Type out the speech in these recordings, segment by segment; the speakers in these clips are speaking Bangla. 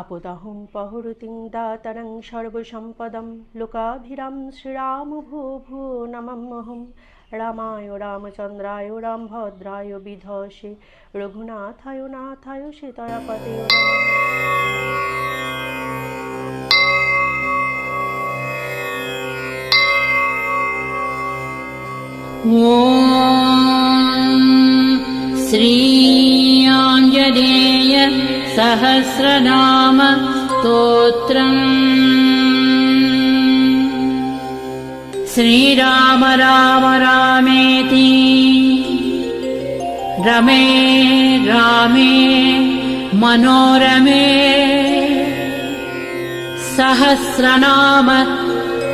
আপদাহং পহরতিং দাতারং সর্বসম্পদম। লোকাভিরাম শ্রীরাম ভো ভো নমহম রামায় রামচন্দ্রায় রাম ভদ্রায় বিধসে। রঘুনাথায় নাথায় সীতয়াপতে শ্রী सहस्रनाम स्तोत्रम्। श्रीराम राम रामेति। रमे रामे मनोरमे। सहस्रनाम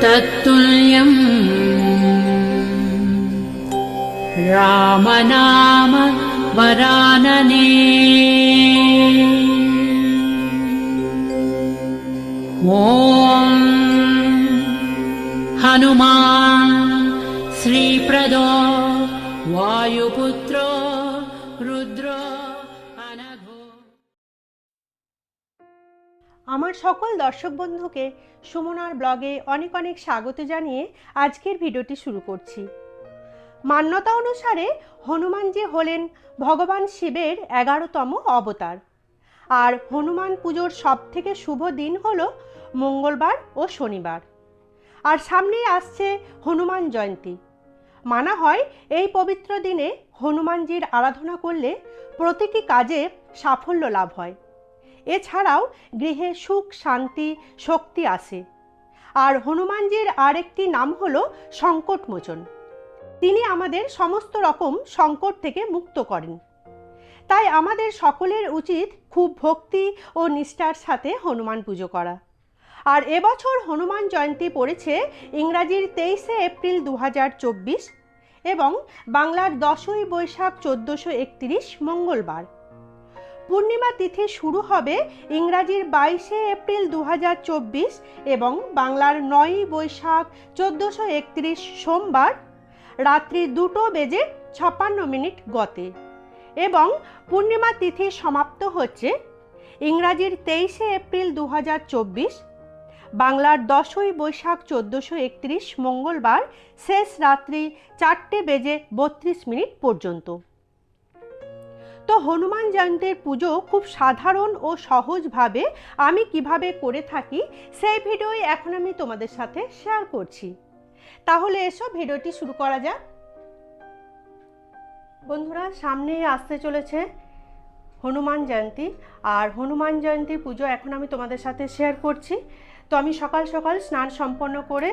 तत्तुल्यम्। रामनाम वरानने ॐ हनुमान् श्रीप्रदो वायुपुत्रो रुद्रो अनघो আমার সকল দর্শক বন্ধুকে সুমনার ব্লগে অনেক অনেক স্বাগত জানিয়ে আজকের ভিডিওটি শুরু করছি মান্যতা অনুসারে হনুমানজি হলেন ভগবান শিবের এগারোতম অবতার আর হনুমান পুজোর সবথেকে শুভ দিন হলো মঙ্গলবার ও শনিবার। আর সামনেই আসছে হনুমান জয়ন্তী। মানা হয় এই পবিত্র দিনে হনুমানজির আরাধনা করলে প্রতিটি কাজে সাফল্য লাভ হয়। এছাড়াও গৃহে সুখ, শান্তি, শক্তি আসে। আর হনুমানজির আরেকটি নাম হলো সংকটমোচন। তিনি আমাদের সমস্ত রকম সংকট থেকে মুক্ত করেন। তাই আমাদের সকলের উচিত খুব ভক্তি ও নিষ্ঠার সাথে হনুমান পুজো করা। আর এবছর হনুমান জয়ন্তী পড়েছে ইংরাজির তেইশে এপ্রিল দু হাজার চব্বিশ এবং বাংলার দশই বৈশাখ চোদ্দোশো একত্রিশ মঙ্গলবার। পূর্ণিমা তিথি শুরু হবে ইংরাজির বাইশে এপ্রিল দু হাজার চব্বিশ এবং বাংলার নয়ই বৈশাখ চোদ্দোশো একত্রিশ সোমবার রাত্রি দুটো বেজে ছাপ্পান্ন মিনিট গতে। এবং পূর্ণিমা তিথি সমাপ্ত হচ্ছে ইংরাজির তেইশে এপ্রিল দু হাজার চব্বিশ বাংলার দশই বৈশাখ চোদ্দোশো একত্রিশ মঙ্গলবার শেষ রাত্রি চারটে বেজে বত্রিশ মিনিট পর্যন্ত। তো হনুমান জয়ন্তীর পুজো খুব সাধারণ ও সহজভাবে আমি কীভাবে করে থাকি সেই ভিডিওই এখন আমি তোমাদের সাথে শেয়ার করছি। তাহলে এসো ভিডিওটি শুরু করা যাক। বন্ধুরা, সামনেই আসতে চলেছে হনুমান জয়ন্তী। আর হনুমান জয়ন্তীর পুজো এখন আমি তোমাদের সাথে শেয়ার করছি। তো আমি সকাল সকাল স্নান সম্পন্ন করে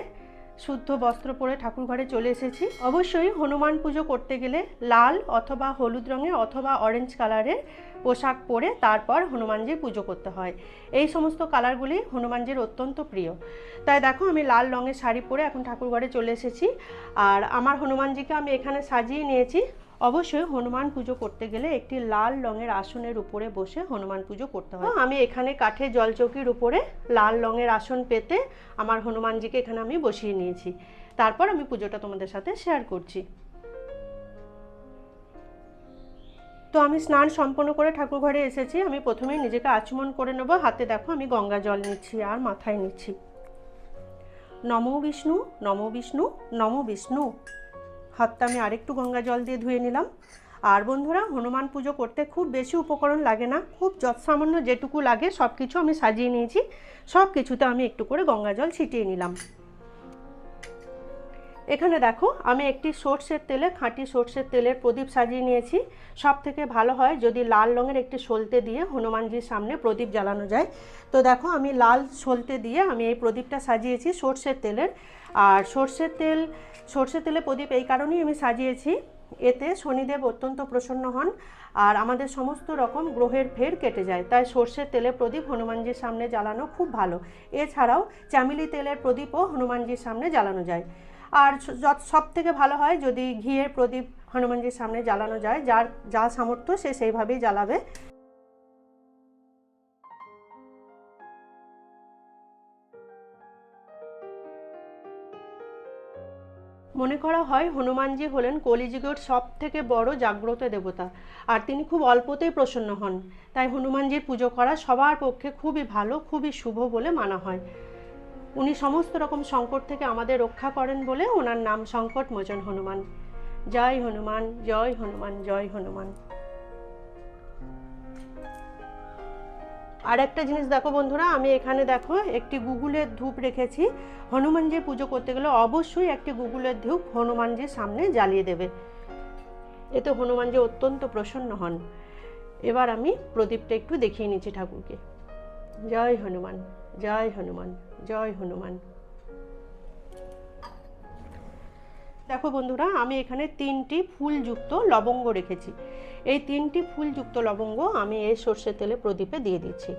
শুদ্ধ বস্ত্র পরে ঠাকুর ঘরে চলে এসেছি। অবশ্যই হনুমান পুজো করতে গেলে লাল অথবা হলুদ রঙের অথবা অরেঞ্জ কালারের পোশাক পরে তারপর হনুমানজির পুজো করতে হয়। এই সমস্ত কালারগুলি হনুমানজির অত্যন্ত প্রিয়। তাই দেখো আমি লাল রঙের শাড়ি পরে এখন ঠাকুর ঘরে চলে এসেছি। আর আমার হনুমানজিকে আমি এখানে সাজিয়ে নিয়েছি। অবশ্যই হনুমান পুজো করতে গেলে একটি লাল রঙের আসনের উপরে বসে হনুমান পুজো করতে হয়। আমি এখানে কাঠের জলচৌকির উপরে লাল রঙের আসন পেতে আমার হনুমানজিকে এখানে আমি বসিয়ে নিয়েছি। তারপর আমি পুজোটা তোমাদের সাথে শেয়ার করছি। তো আমি স্নান সম্পন্ন করে ঠাকুর ঘরে এসেছি। আমি প্রথমেই নিজেকে আচমন করে নেব। হাতে দেখো আমি গঙ্গা জল নিচ্ছি আর মাথায় নিচ্ছি। নমো বিষ্ণু নমো বিষ্ণু নমো বিষ্ণু। হাতটা আমি আরেকটু গঙ্গা জল দিয়ে ধুয়ে নিলাম। আর বন্ধুরা, হনুমান পুজো করতে খুব বেশি উপকরণ লাগে না। খুব যৎসামান্য যেটুকু লাগে সব কিছু আমি সাজিয়ে নিয়েছি। সব কিছুতে আমি একটু করে গঙ্গা জল ছিটিয়ে নিলাম। এখানে দেখো, আমি একটি সর্ষের তেলে, খাঁটি সর্ষের তেলের প্রদীপ সাজিয়ে নিয়েছি। সব থেকে ভালো হয় যদি লাল রঙের একটি সলতে দিয়ে হনুমানজির সামনে প্রদীপ জ্বালানো যায়। তো দেখো, আমি লাল সলতে দিয়ে আমি এই প্রদীপটা সাজিয়েছি সর্ষের তেলের। আর সর্ষের তেল সর্ষের তেলে প্রদীপ এই কারণেই আমি সাজিয়েছি। এতে শনিদেব অত্যন্ত প্রসন্ন হন আর আমাদের সমস্ত রকম গ্রহের ফের কেটে যায়। তাই সর্ষের তেলে প্রদীপ হনুমানজির সামনে জ্বালানো খুব ভালো। এছাড়াও চামেলি তেলের প্রদীপও হনুমানজির সামনে জ্বালানো যায়। আর সব থেকে ভালো হয় যদি ঘিয়ের প্রদীপ হনুমানজির সামনে জ্বালানো যায়, যার যা সামর্থ্য সে সেইভাবেই জ্বালাবে। মনে করা হয় হনুমানজি হলেন কলিযুগের সব থেকে বড় জাগ্রত দেবতা। আর তিনি খুব অল্পতেই প্রসন্ন হন। তাই হনুমানজির পুজো করা সবার পক্ষে খুবই ভালো, খুবই শুভ বলে মানা হয়। উনি সমস্ত রকম সংকট থেকে আমাদের রক্ষা করেন বলে ওনার নাম সংকট মোচন হনুমান। জয় হনুমান জয় হনুমান জয় হনুমান। আর একটা জিনিস দেখো বন্ধুরা, আমি এখানে দেখো একটি গুগলের ধূপ রেখেছি। হনুমানজির পুজো করতে গেলে অবশ্যই একটি গুগলের ধূপ হনুমানজির সামনে জ্বালিয়ে দেবে। এতে হনুমানজি অত্যন্ত প্রসন্ন হন। এবার আমি প্রদীপটা একটু দেখিয়ে নিচ্ছি ঠাকুরকে। জয় হনুমান জয় হনুমান জয় হনুমান। দেখো বন্ধুরা, আমি এখানে তিনটি ফুলযুক্ত লবঙ্গ রেখেছি। এই তিনটি ফুলযুক্ত লবঙ্গ আমি এই সর্ষের তেলে প্রদীপে দিয়ে দিচ্ছি।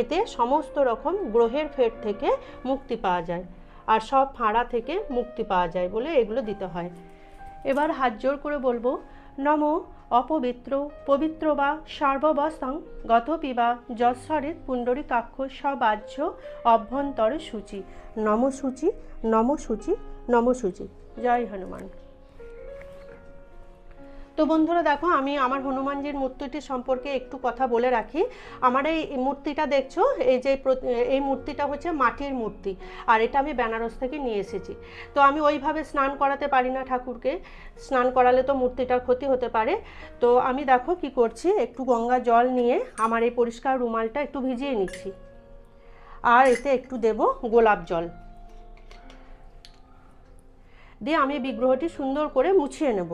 এতে সমস্ত রকম গ্রহের ফের থেকে মুক্তি পাওয়া যায় আর সব ফাঁড়া থেকে মুক্তি পাওয়া যায় বলে এগুলো দিতে হয়। এবার হাত জোর করে বলব, নম অপবিত্র পবিত্র বা সর্ববস্তং গত পিবা যশ্বরের পুণ্ডরিকাক্ষ সবাহ্য অভ্যন্তর সূচি। নম সূচি নম সূচি নম সূচি জয় হনুমান। তো বন্ধুরা দেখো, আমি আমার হনুমানজির মূর্তিটি সম্পর্কে একটু কথা বলে রাখি। আমার এই মূর্তিটা দেখছ? এই যে এই মূর্তিটা হচ্ছে মাটির মূর্তি, আর এটা আমি বেনারস থেকে নিয়ে এসেছি। তো আমি ওইভাবে স্নান করাতে পারি না ঠাকুরকে। স্নান করালে তো মূর্তিটার ক্ষতি হতে পারে। তো আমি দেখো কি করছি, একটু গঙ্গা জল নিয়ে আমার এই পরিষ্কার রুমালটা একটু ভিজিয়ে নিচ্ছি। আর এতে একটু দেব গোলাপ জল। দিয়ে আমি বিগ্রহটি সুন্দর করে মুছিয়ে নেব।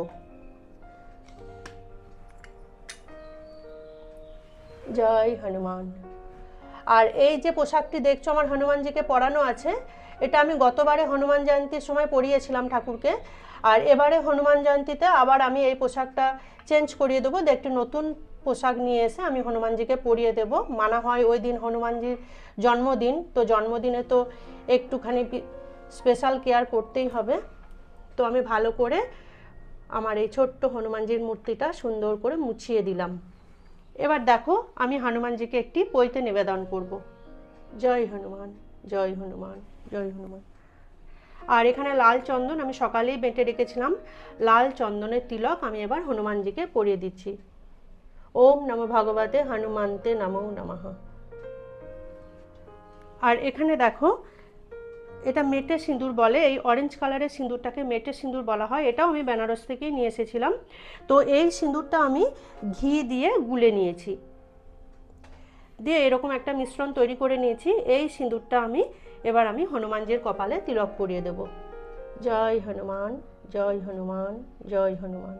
জয় হনুমান। আর এই যে পোশাকটি দেখছ, আমার হনুমানজিকে পরানো আছে, এটা আমি গতবারে হনুমান জয়ন্তীর সময় পরিয়েছিলাম ঠাকুরকে, আর এবারে হনুমান জয়ন্তীতে আবার আমি এই পোশাকটা চেঞ্জ করিয়ে দেবো, দিয়ে একটি নতুন পোশাক নিয়ে এসে আমি হনুমানজিকে পরিয়ে দেব। মানা হয় ওই দিন হনুমানজির জন্মদিন, তো জন্মদিনে তো একটুখানি স্পেশাল কেয়ার করতেই হবে। তো আমি ভালো করে আমার এই ছোট্ট হনুমানজির মূর্তিটা সুন্দর করে মুছিয়ে দিলাম। এবার দেখো, আমি হনুমানজিকে একটি পৈতে নিবেদন করব। জয় হনুমান জয় হনুমান জয় হনুমান। আর এখানে লাল চন্দন আমি সকালেই বেঁটে রেখেছিলাম। লাল চন্দনের তিলক আমি এবার হনুমানজিকে পরিয়ে দিচ্ছি। ওম নম ভগবতে হনুমান্তে নমো নমঃ। আর এখানে দেখো এটা মেটে সিঁদুর বলে, এই অরেঞ্জ কালারের সিঁদুরটাকে মেটে সিঁদুর বলা হয়, এটাও আমি বেনারস থেকেই নিয়ে এসেছিলাম। তো এই সিঁদুরটা আমি ঘি দিয়ে গুলে নিয়েছি। দিয়ে এরকম একটা মিশ্রণ তৈরি করে নিয়েছি, এই সিঁদুরটা আমি, এবার আমি হনুমানজির কপালে তিলক পরিয়ে দেব। জয় হনুমান জয় হনুমান জয় হনুমান।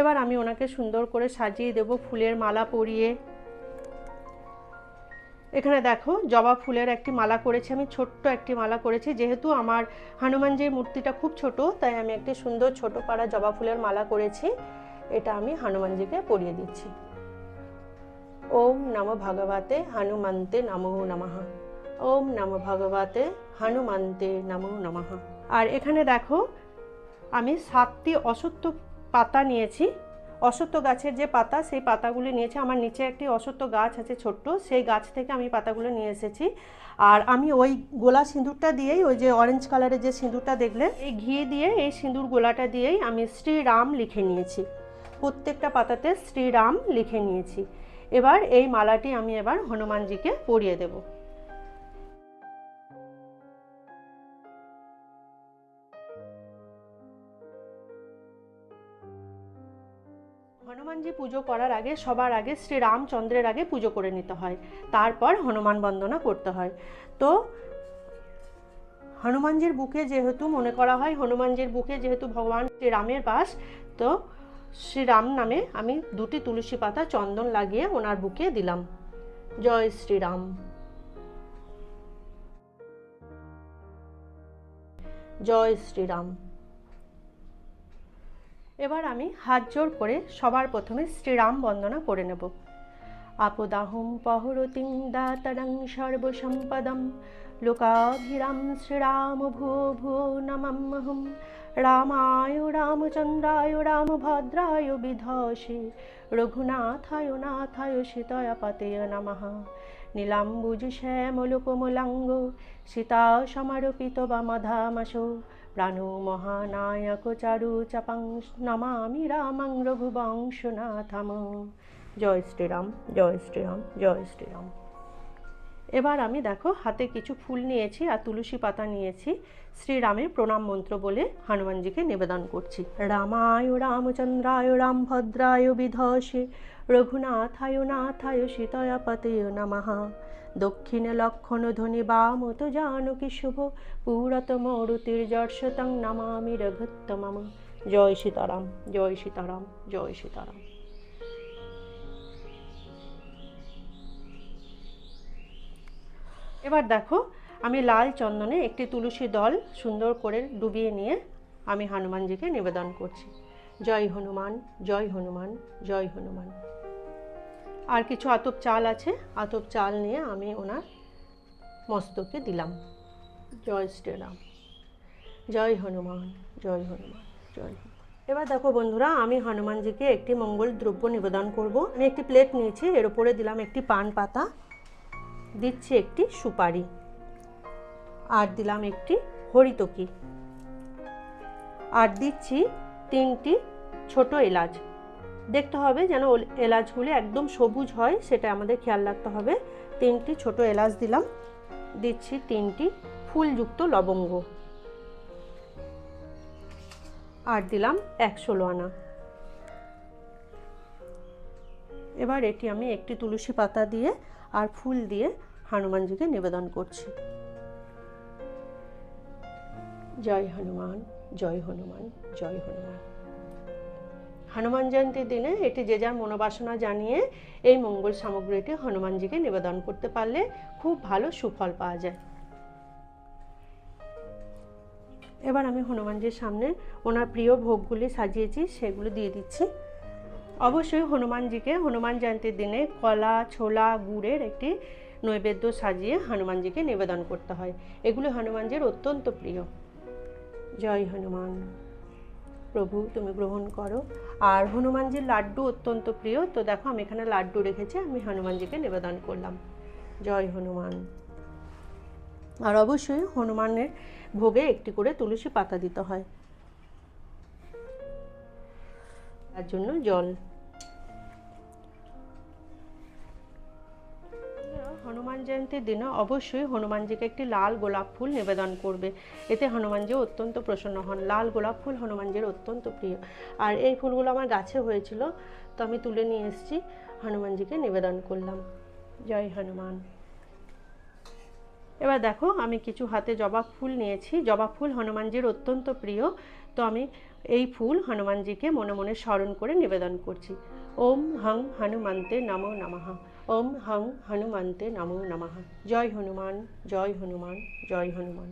এবার আমি ওনাকে সুন্দর করে সাজিয়ে দেব ফুলের মালা পরিয়ে। এখানে দেখো, জবা ফুলের একটি মালা করেছি আমি, ছোট্ট একটি মালা করেছি। যেহেতু আমার হনুমানজির মূর্তিটা খুব ছোট, তাই আমি একটি সুন্দর ছোট পাড়া জবা ফুলের মালা করেছি। এটা আমি হনুমানজিকে পরিয়ে দিচ্ছি। ওম নম ভগবতে হনুমন্তে নমো নমঃ। ওম নম ভগবতে হনুমন্তে নমো নমঃ। আর এখানে দেখো, আমি সাতটি অসত্য পাতা নিয়েছি। অসত্য গাছের যে পাতা, সেই পাতাগুলি নিয়েছে। আমার নিচে একটি অসত্য গাছ আছে ছোট্ট, সেই গাছ থেকে আমি পাতাগুলো নিয়ে এসেছি। আর আমি ওই গোলা সিঁদুরটা দিয়েই, ওই যে অরেঞ্জ কালারের যে সিঁদুরটা দেখলে, এই ঘি দিয়ে, এই সিঁদুর গোলাটা দিয়েই আমি শ্রীরাম লিখে নিয়েছি। প্রত্যেকটা পাতাতে শ্রীরাম লিখে নিয়েছি। এবার এই মালাটি আমি এবার হনুমানজিকে পরিয়ে দেবো। পুজো করার আগে, সবার আগে শ্রী রামচন্দ্রের আগে পুজো করে নিতে হয়। তারপর হনুমান বন্দনা করতে হয়। তো, হনুমানজির বুকে যেহেতু মনে করা হয়, হনুমানজির বুকে যেহেতু ভগবান শ্রীরামের বাস, তো শ্রীরাম নামে আমি দুটি তুলসী পাতা, চন্দন লাগিয়ে ওনার বুকে দিলাম। জয় শ্রীরাম জয় শ্রীরাম এবার আমি হাত জোর করে সবার প্রথমে শ্রীরাম বন্দনা করে নেব। আপদাহম পহরতিং দাতারং সর্বসম্পদম। লোকাভিরাম শ্রীরাম ভু ভুয়ো নমহম রামায় রামচন্দ্রায় রামভদ্রায় বিধসে। রঘুনাথায় নাথায় সীতয়া পতেয় নমঃ। নীলাম্বুজ শ্যামলোকমলাঙ্গ। সীতা সমারোপিত বামধামাসো প্রাণ মহানায়ক চারু চাপাং নমামি রামাং রঘুবংশনাথাম। জয় শ্রীরাম জয় শ্রীরাম জয় শ্রীরাম। এবার আমি দেখো হাতে কিছু ফুল নিয়েছি আর তুলসী পাতা নিয়েছি। শ্রীরামের প্রণাম মন্ত্র বলে হনুমানজিকে নিবেদন করছি। রামায় রামচন্দ্রায় রামভদ্রায় বিধসে, রঘুনাথায় নাথায় সীতয়া পতয় নমঃ। দক্ষিণে লক্ষণ ধ্বনি বা বামত জানকী শুভ পুরত মরুতির যর্ষতং নমামি রঘুত্তমম। জয় সীতারাম জয় সীতারাম জয় সীতারাম। এবার দেখো, আমি লাল চন্দনে একটি তুলসী দল সুন্দর করে ডুবিয়ে নিয়ে আমি হনুমানজিকে নিবেদন করছি। জয় হনুমান জয় হনুমান জয় হনুমান। আর কিছু আতপ চাল আছে। আতপ চাল নিয়ে আমি ওনার মস্তকে দিলাম। জয় শ্রীরাম। জয় হনুমান জয় হনুমান, জয় এবার দেখো বন্ধুরা, আমি হনুমানজিকে একটি মঙ্গল দ্রব্য নিবেদন করব। আমি একটি প্লেট নিয়েছি, এর উপরে দিলাম একটি পান পাতা, দিচ্ছি একটি সুপারি, আর দিলাম একটি হরিতকি, আর দিচ্ছি তিনটি ছোট এলাচ। দেখতে হবে যেন এলাচগুলি একদম সবুজ হয়, সেটা আমাদের খেয়াল রাখতে হবে। তিনটি ছোট এলাচ দিলাম। দিচ্ছি তিনটি ফুলযুক্ত লবঙ্গ। আর দিলাম এক ষোলো আনা এবার এটি আমি একটি তুলসী পাতা দিয়ে আর ফুল দিয়ে হনুমানজিকে নিবেদন করছি। জয় হনুমান জয় হনুমান জয় হনুমান। হনুমান জয়ন্তীর দিনে এটি যে যার মনোবাসনা জানিয়ে এই মঙ্গল সামগ্রীটি হনুমানজিকে নিবেদন করতে পারলে খুব ভালো সুফল পাওয়া যায়। এবার আমি হনুমানজির সামনে ওনার প্রিয় ভোগগুলি সাজিয়েছি, সেগুলো দিয়ে দিচ্ছি। অবশ্যই হনুমানজিকে হনুমান জয়ন্তীর দিনে কলা, ছোলা, গুড়ের একটি নৈবেদ্য সাজিয়ে হনুমানজিকে নিবেদন করতে হয়। এগুলো হনুমানজির অত্যন্ত প্রিয়। জয় হনুমান। প্রভু, তুমি গ্রহণ করো। আর হনুমানজির লাড্ডু অত্যন্ত প্রিয়। তো দেখো, আমি এখানে লাড্ডু রেখেছি, আমি হনুমানজিকে নিবেদন করলাম। জয় হনুমান। আর অবশ্যই হনুমানের ভোগে একটি করে তুলসী পাতা দিতে হয়। তার জন্য জল হনুমান জয়ন্তীর দিনে অবশ্যই হনুমানজিকে একটি লাল গোলাপ ফুল নিবেদন করবে। এতে হনুমানজি অত্যন্ত প্রসন্ন হন। লাল গোলাপ ফুল হনুমানজির অত্যন্ত প্রিয়। আর এই ফুলগুলো আমার গাছে হয়েছিল, তো আমি তুলে নিয়ে এসেছি। হনুমানজিকে নিবেদন করলাম। জয় হনুমান। এবার দেখো, আমি কিছু হাতে জবা ফুল নিয়েছি। জবা ফুল হনুমানজির অত্যন্ত প্রিয়, তো আমি এই ফুল হনুমানজিকে মনে মনে স্মরণ করে নিবেদন করছি। ওম হং হনুমন্তে নমো নমঃ। ওম হং হনুমন্তে নমো নমঃ। জয় হনুমান জয় হনুমান জয় হনুমান।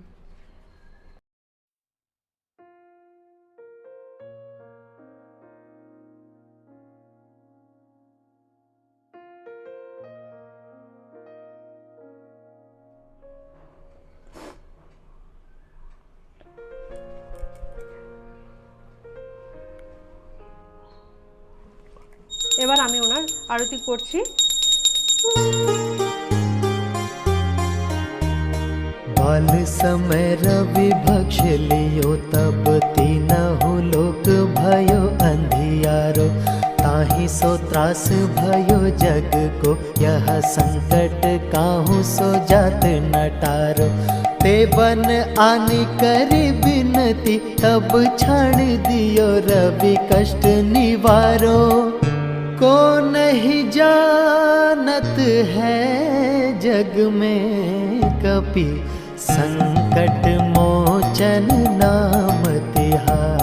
এবার আমি ওনার আরতি করছি। बाल समय रवि भक्ष लियो, तब तीनहु लोक भयो, अंधियारो, ताहि सो त्रास भयो जग को। यह संकट काहू सो जात नटारो। ते बन आनी करी बिनती तब छाण दियो रवि कष्ट निवारो। को नहीं जानत है जग में कपि संकट मोचन नाम तिहारो।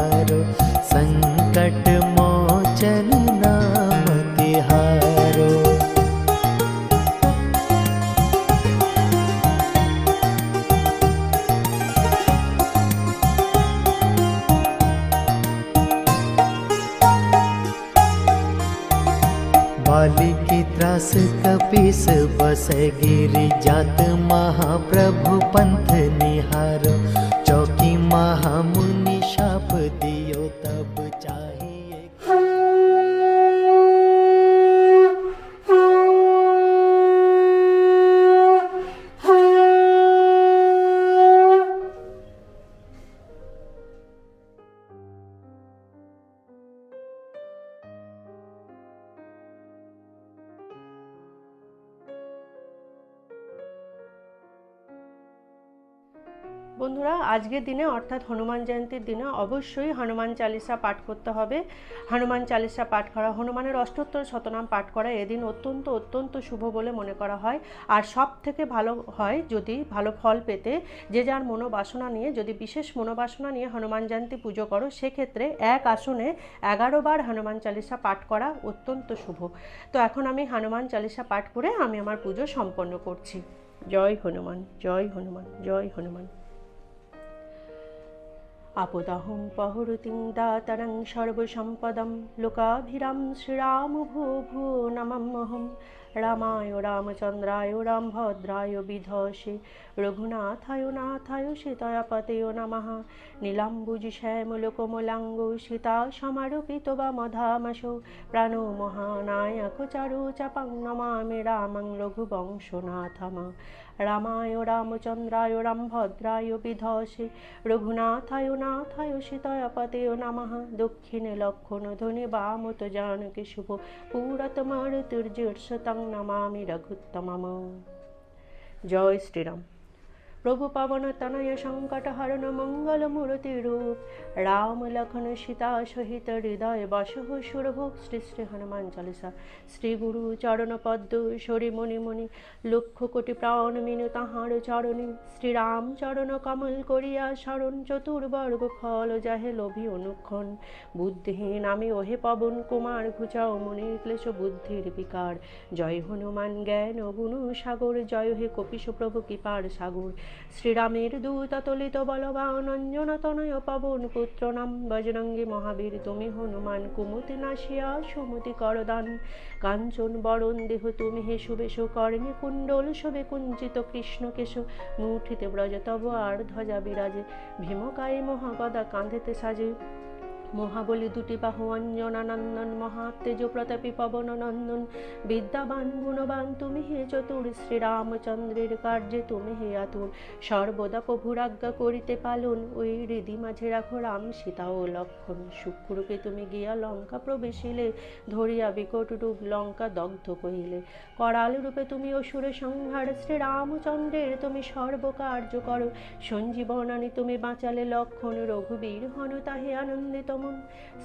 আজকের দিনে, অর্থাৎ হনুমান জয়ন্তীর দিনে, অবশ্যই হনুমান চালিসা পাঠ করতে হবে। হনুমান চালিসা পাঠ করা, হনুমানের অষ্টোত্তর শতনাম পাঠ করা এদিন অত্যন্ত অত্যন্ত শুভ বলে মনে করা হয়। আর সব থেকে ভালো হয় যদি ভালো ফল পেতে, যে যার মনোবাসনা নিয়ে, যদি বিশেষ মনোবাসনা নিয়ে হনুমান জয়ন্তী পুজো করো, সেক্ষেত্রে এক আসনে এগারো বার হনুমান চালিসা পাঠ করা অত্যন্ত শুভ। তো এখন আমি হনুমান চালিসা পাঠ করে আমি আমার পুজো সম্পন্ন করছি। জয় হনুমান জয় হনুমান জয় হনুমান। আপদাহং পহরতিং দাতরং সর্বসম্পদং লোকাভিরাম শ্রীরাম ভূ ভূ নমম্যহম রামায় রামচন্দ্রায় রামভদ্রায় বিধসে রঘুনাথায় নাথায় সীতায়াপতেয় নমঃ নীলাম্বুজি শ্যামলকমলাঙ্গ সীতা সমারোপিত বা মধামশো প্রাণো মহানায়ক চারু চাপাং নমামি রামং রঘুবংশনাথমা রামায় রামচন্দ্রায় রামভদ্রায় বিধসে, রঘুনাথায় নাথায় সীতায়াপতেয় নমঃ। দক্ষিণে লক্ষণ ধনে বামত জানকে শুভ, পুরত তুর্যর্ষতং নমামি রঘুত্তমম। জয় শ্রীরাম। প্রভু পবন তনয় সংকট হরণ মঙ্গল মূর্তি রূপ রাম লখন সীতা সহিত হৃদয় বসহ সুরভোগ শ্রী শ্রী হনুমান চালিসা। শ্রী গুরু চরণ পদ্ম সরি মণি মণি লক্ষ কোটি প্রাণ মিনু তাহার চরণে শ্রীরাম চরণ কমল করিয়া শরণ চতুর্বর্গ ফল যাহে লোভী অনুক্ষণ। বুদ্ধিহীন আমি ওহে পবন কুমার ঘুচাও মনির ক্লেশ বুদ্ধির বিকার জয় হনুমান জ্ঞান গুণ সাগর জয় হে কপিশ প্রভু কৃপার সাগর শ্রীরামের দূত তলিত বলবান অঞ্জন তনয় পবন পুত্র নাম বজরঙ্গী মহাবীর, তুমি হনুমান কুমতি নাশিয়া সুমতি করদান। কাঞ্চন বরণ দেহ তুমি হে শুভেশ, কর্মী কুণ্ডল শুভে কুঞ্চিত কৃষ্ণ কেশ। মুঠিতে ব্রজ তব আর ধ্বজা বিরাজে, ভীমকায় মহাগদা কাঁধেতে সাজে। মহাবলী দুটি বাহু অঞ্জনানন্দন মহাতেজ প্রতাপী পবন নন্দন বিদ্যাবান, গুণবান, তুমি হে চতুর, শ্রীরামচন্দ্রের কার্যে তুমি হে আতুর। সর্বদা প্রভুরাজ্ঞা করিতে পালন, ওই হৃদি মাঝে রাখো রাম সীতা ও লক্ষণ। শুক্রকে তুমি গিয়া লঙ্কা প্রবেশিলে, ধরিয়া বিকট রূপ লঙ্কা দগ্ধ কহিলে। করাল রূপে তুমি অসুরে সংহার, শ্রীরামচন্দ্রের তুমি সর্বকার্য করো। সঞ্জীবনানি তুমি বাঁচালে লক্ষণ, রঘুবীর হন তাহে আনন্দিত মন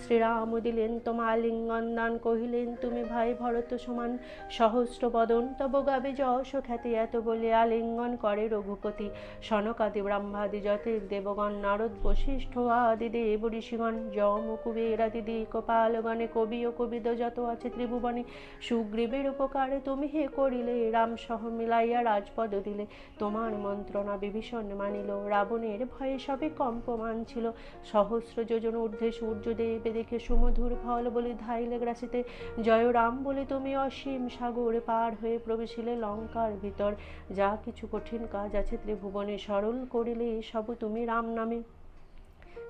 শ্রীরাম দিলেন তোমা লিঙ্গন দান কহিলেন, তুমি ভাই ভরত সমান সহস্র বদন। তব গাবে যশ খ্যাতি এত বলে আলিঙ্গন করে রঘুপতি। সনকাদি ব্রহ্মাদি যতের দেবগণ, নারদ বশিষ্ঠ আদি দেব ঋষিগণ। যম, কুবের আদি দিক পালগণে, কবি ও কবিদ যত আছে ত্রিভুবনে। সুগ্রীবের উপকারে তুমি হে করিলে, রাম সহ মিলাইয়া রাজপদ দিলে। তোমার মন্ত্রণা বিভীষণ মানিল, রাবণের ভয়ে সবে কম্পমান ছিল। সহস্র যোজন ঊর্ধ্বে সূর্যদেব দেখে সুমধুর ফল বলে ধাইলে গ্রাসিতে জয় রাম বলে তুমি অসীম সাগর পার হয়ে প্রবেশিলে লঙ্কার ভিতর। যা কিছু কঠিন কাজ আছে ত্রিভুবনে, সরল করিলে সব তুমি রাম নামে।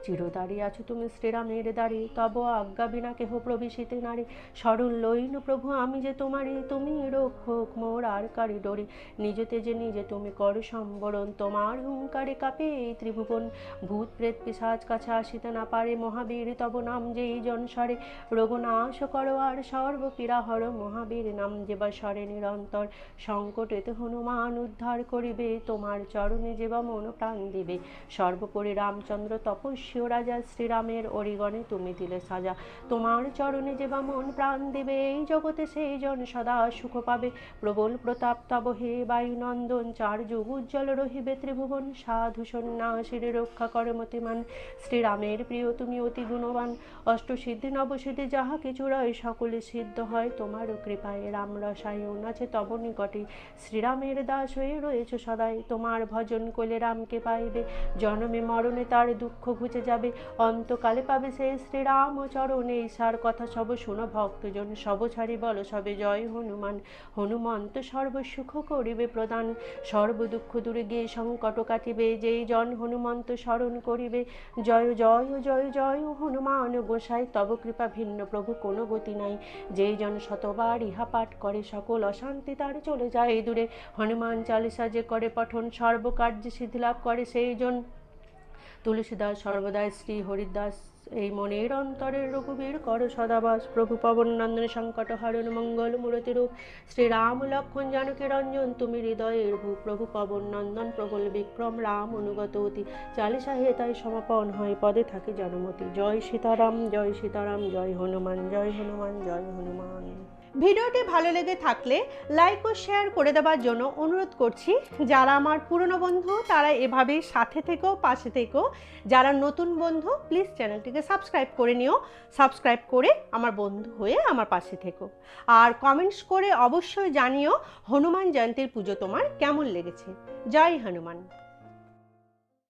চিরদারি আছো তুমি শ্রীরামের দাঁড়ি তব আজ্ঞা বিনা কেহ প্রবেশিতে নারী। সরল লইন প্রভু, আমি যে তোমারই, তুমি রক্ষক মোর আর কারি ডরি। নিজেতে যে নিজে তুমি কর সম্বরণ, তোমার হুঙ্কারে কাঁপে এই ত্রিভুবন। ভূত প্রেত পিসাজ কাছে আসিতে না পারে মহাবীর, তব নাম যেই জনসরে। রঘুনাশ করো আর সর্বপীড়া হর মহাবীর, নাম যেবা স্বরে নিরন্তর। সংকটেতে হনুমান উদ্ধার করিবে, তোমার চরণে যেবা মন প্রাণ দিবে। সর্বোপরি রামচন্দ্র তপস্বী রাজা শ্রীরামের অরিগণে তুমি দিলে সাজা। তোমার চরণে যেবা মন প্রাণ দেবে, এই জগতে সেই জন সদা সুখ পাবে। প্রবল প্রতাপ তব হে বায়ুনন্দন চার যুগ উজ্জ্বল রহিবে ত্রিভুবন। সাধু সন্ন্যাসীর রক্ষা করে মতিমান। শ্রীরামের প্রিয়, তুমি অতি গুণবান। অষ্টসিদ্ধি, নবসিদ্ধি যাহা কিছু রয়, সকলে সিদ্ধ হয়। তোমার কৃপায় রাম রসায়ন আছে তব নিকটে। শ্রীরামের দাস হয়ে রয়েছে সদাই। তোমার ভজন করলে রামকে পাইবে। জন্মে মরণে তার দুঃখ ঘুচে বেঁচে যাবে। অন্তকালে পাবে সেই শ্রীরামচরণ। সার কথা সব শোনো ভক্তজন, সব ছাড়ি বলো, সবে জয় হনুমান। হনুমন্ত সর্বসুখ করিবে প্রদান, সর্ব দুঃখ দূরে গিয়ে সংকট কাটিবে। যেই জন হনুমন্ত স্মরণ করিবে, জয় জয় জয় জয় হনুমান গোসাই, তব কৃপা ভিন্ন প্রভু কোনো গতি নাই। যেই জন শতবার ইহা পাঠ করে, সকল অশান্তি তার চলে যায় দূরে। হনুমান চালিসা যে করে, পঠন সর্বকার্যে সিদ্ধি লাভ করে, সেই জন তুলসীদাস, সর্বদাই শ্রী হরিদাস। এই মনের অন্তরের রঘুবীর কর সদাবাস। প্রভু পবন নন্দন সংকট হরণ মঙ্গল মূরতি রূপ শ্রীরাম লক্ষণ জানকী রঞ্জন, তুমি হৃদয়ের ভূ প্রভু পবন নন্দন, প্রবল বিক্রম, রাম অনুগত অতি। চালিসা হে তাই সমাপন হয় পদে থাকে জনমতি। জয় সীতারাম জয় সীতারাম, জয় হনুমান জয় হনুমান জয় হনুমান। ভিডিওটি ভালো লেগে থাকলে লাইক ও শেয়ার করে দেওয়ার জন্য অনুরোধ করছি। যারা আমার পুরনো বন্ধু, তারা এভাবেই সাথে থেকেও পাশে থেকেও যারা নতুন বন্ধু প্লিজ চ্যানেলটিকে সাবস্ক্রাইব করে নিও। সাবস্ক্রাইব করে আমার বন্ধু হয়ে আমার পাশে থেকো। আর কমেন্টস করে অবশ্যই জানিও হনুমান জয়ন্তীর পুজো তোমার কেমন লেগেছে। জয় হনুমান।